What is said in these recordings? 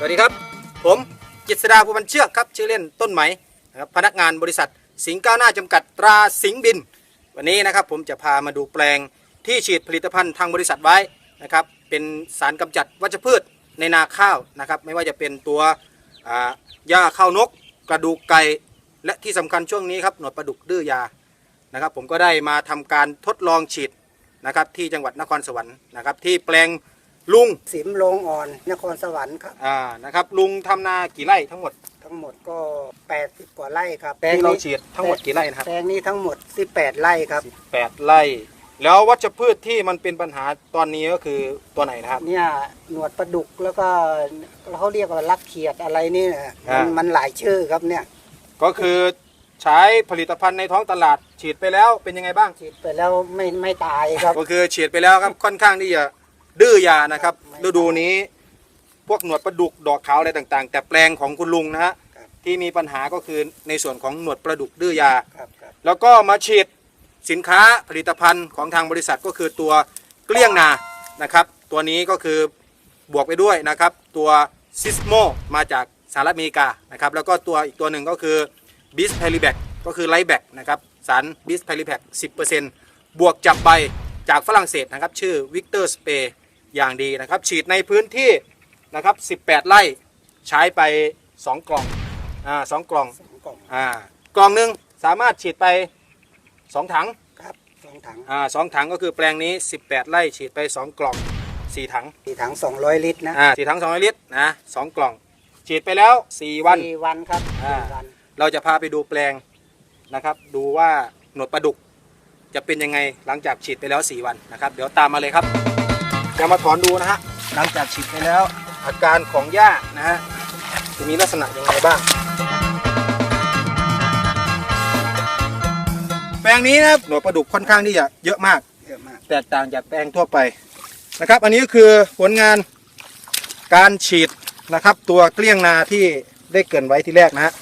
สวัสดีครับ ผมกิษดาภูบันเชือกครับชื่อเล่นต้นไหมนะครับพนักงานบริษัทสิงห์ก้าวหน้าจำกัดตราสิงห์บิน วันนี้นะครับผมจะพามาดูแปลงที่ฉีดผลิตภัณฑ์ทางบริษัทไว้นะครับเป็นสารกำจัดวัชพืชในนาข้าวนะครับไม่ว่าจะเป็นตัวหญ้าข้าวนก กระดูกไก่และที่สำคัญช่วงนี้ครับหนวดปลาดุกดื้อยานะครับผมก็ได้มาทำการทดลองฉีดนะครับที่จังหวัดนครสวรรค์นะครับที่แปลง ลุงสิมโลงอ่อน นครสวรรค์ครับ อ่านะครับ ลุงทำนากี่ไร่ทั้งหมดทั้งหมดก็ 80 กว่าไร่ครับแปลงเราฉีดทั้งหมดกี่ไร่นะครับแปลงนี้ทั้งหมด 18 ไร่ครับแปดไร่ แล้ววัชพืชที่มันเป็นปัญหาตอนนี้ก็คือตัวไหนนะครับ เนี่ยหนวดปลาดุกแล้วก็เขาเรียกว่าลักเขียดอะไรนี่นะอ่ามัมันมันหลายชื่อครับเนี่ย ก็คือใช้ผลิตภัณฑ์ในท้องตลาดฉีดไปแล้วเป็นยังไงบ้าง ฉีดไปแล้วไม่ไม่ตายครับ ก็คือฉีดไปแล้วครับค่อนข้างที่จะ ดื้อยานะครับไม่ฤดูนี้พวกหนวดปลาดุกดอกขาวอะไรต่างๆ แต่แปลงของคุณลุงนะฮะครับที่มีปัญหาก็คือในส่วนของหนวดปลาดุกดื้อยา ครับครับแล้วก็มาฉีดสินค้าผลิตภัณฑ์ของทางบริษัทก็คือตัวเกลี้ยงนานะครับ ตัวนี้ก็คือบวกไปด้วยนะครับ ตัวซิสโมมาจากสหรัฐอเมริกานะครับ แล้วก็ตัวอีกตัวหนึ่งก็คือบิสเพลิแบกก็คือไลแบกนะครับสารบิสเพลิแบก10%บวกจับใบจากฝรั่งเศสนะครับ ชื่อวิกเตอร์สเปย์ อย่างดีนะครับ ฉีดในพื้นที่นะครับ 18 ไร่ใช้ไป 2 กล่องอ่าสองกล่องสองกล่องอ่ากล่องหนึ่งสามารถฉีดไป 2 ถังครับสองถังอ่าสองถังก็คือแปลงนี้ 18 ไร่ฉีดไป 2 กล่อง 4 ถังสี่ถัง 200 ลิตรนะอ่าสี่ถัง 200 ลิตรนะสองกล่อง ฉีดไปแล้ว 4 วัน สี่วันครับอ่า สี่วันเราจะพาไปดูแปลงนะครับ ดูว่าหนวดปลาดุกจะเป็นยังไงหลังจากฉีดไปแล้ว 4 วันนะครับ เดี๋ยวตามมาเลยครับ จะมาถอนดูนะฮะหลังจากฉีดไปแล้ว อาการของหญ้านะฮะจะมีลักษณะยังไงบ้าง แปลงนี้นะครับหนวดปลาดุกค่อนข้างที่จะเยอะมากเยอะมากแตกต่างจากแปลงทั่วไปนะครับ อันนี้ก็คือผลงานการฉีดนะครับ ตัวเกลี้ยงนาที่ได้เกรินไว้ที่แรกนะฮะ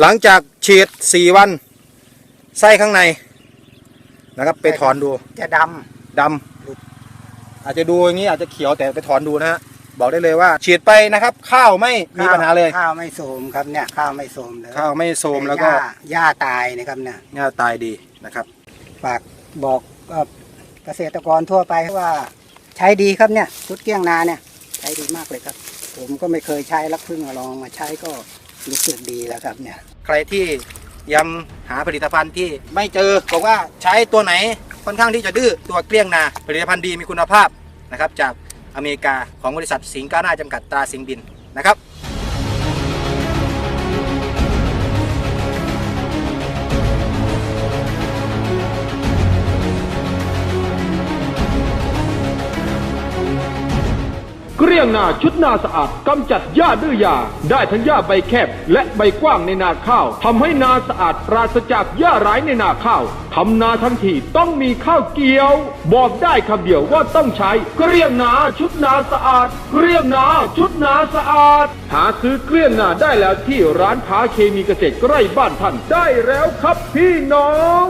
หลังจากฉีด 4 วันไส้ข้างในนะครับ ไปถอนดูจะดดำ อาจจะดูอย่างนี้อาจจะเขียวแต่ไปถอนดูนะฮะบอกได้เลยว่าฉีดไปนะครับ ข้าวไม่ำมีปัญหาเลย ข้าวไม่โสมครับเนี่ยข้าวไม่โสมเลยข้าวไม่โทรมแล้วก็หญ้าหญ้าตายนะครับเนี่ยหญ้าตายดีนะครับฝากบอกเอ่อเกษตรกรทั่วไปว่าใช้ดีครับเนี่ยชุดเกี้ยงนาเนี่ยใช้ดีมากเลยครับ ผมก็ไม่เคยใช้แล้วเพิ่งมาลองมาใช้ก็รู้สึกดีแล้วครับเนี่ย ใครที่ยังหาผลิตภัณฑ์ที่ไม่เจอบอกว่าใช้ตัวไหน ค่อนข้างที่จะดื้อตัวเกลี้ยงนาผลิตภัณฑ์ดีมีคุณภาพนะครับจากอเมริกาของบริษัทสิงห์ก้าวหน้าจำกัดตราสิงห์บินนะครับ เกลี้ยงนาชุดนาสะอาดกำจัดหญ้าดื้อยา ได้ทั้งหญ้าใบแคบ และใบกว้างในนาข้าวทำให้นาสะอาดปราศจากหญ้าร้ายในนาข้าวทำนาทั้งทีต้องมีข้าวเกี่ยว บอกได้คำเดียวว่าต้องใช้เกลี้ยงนาชุดนาสะอาดเกลี้ยงนาชุดนาสะอาด หาซื้อเกลี้ยงนาได้แล้วที่ร้านค้าเคมีเกษตรใกล้บ้านท่านได้แล้วครับพี่น้อง